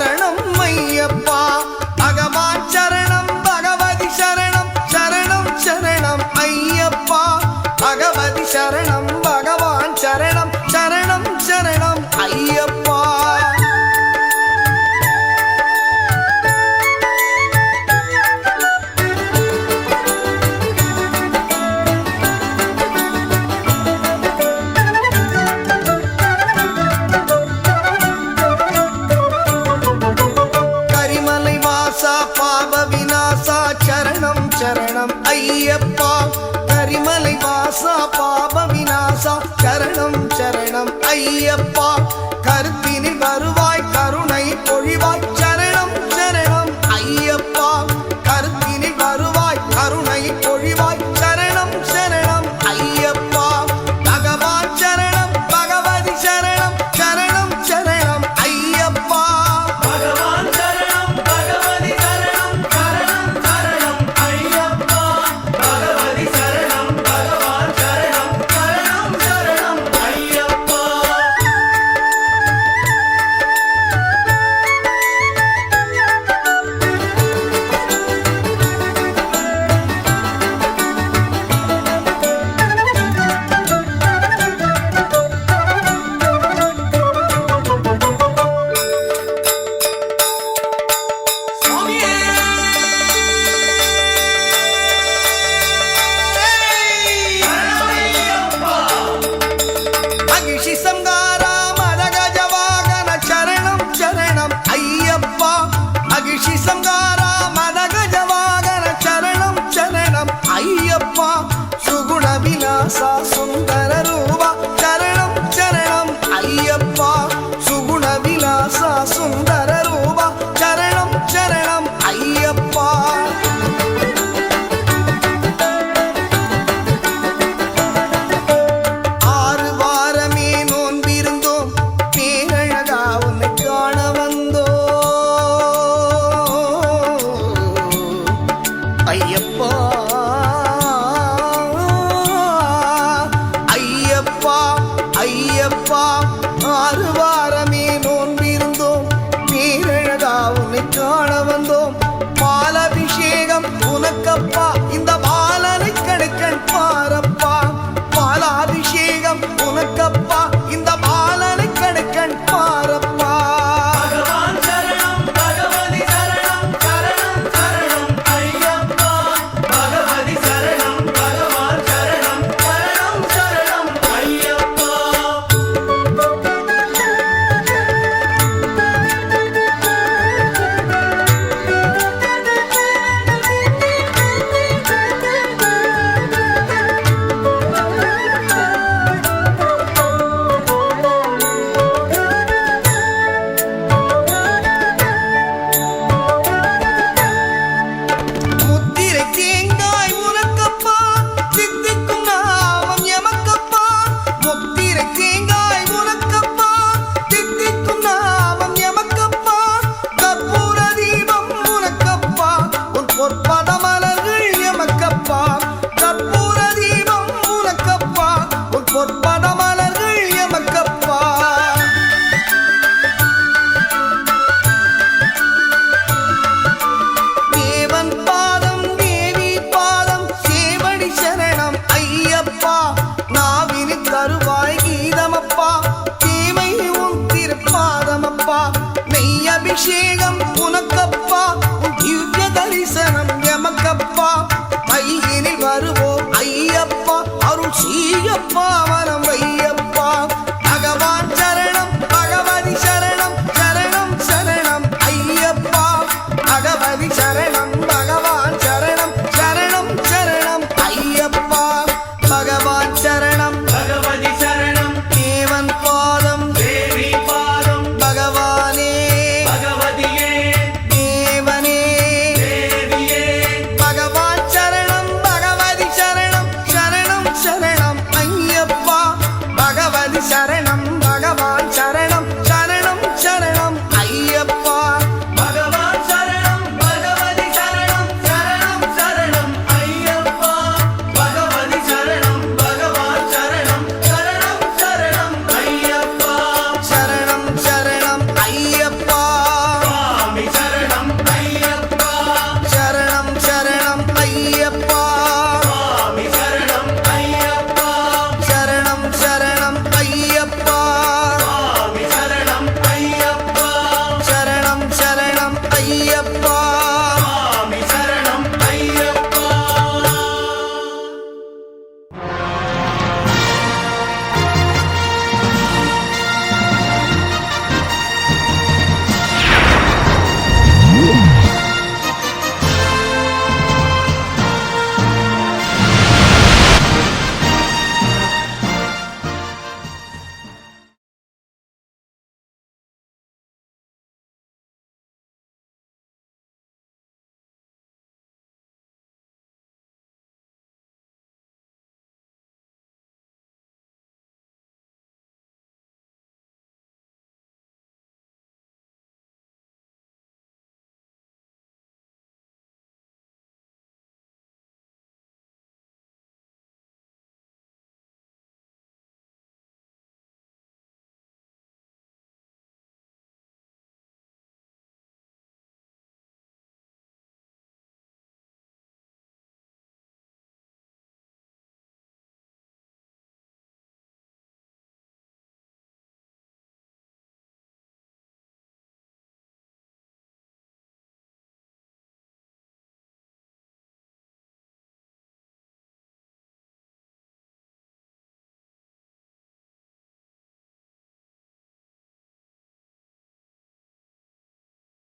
காரணம் சரணம் ஐயப்பா. கரிமலை வாசா பாப விநாசா. சரணம் சரணம் ஐயப்பா. கருத்தினில் வருவ ஆறு வாரமே நோன்பிருந்தோம். பேரழகா உன்னை காண வந்தோம். பாலபிஷேகம் உனக்கப்பா இந்த பாலனை கடுக்கன் பாரப்பா. அபிஷேகம் உனக்கப்பா உன் திவ்ய தரிசனம் எமக்கப்பா. கையினில் வருவோம் ஐயப்பா அருள் சீயப்பா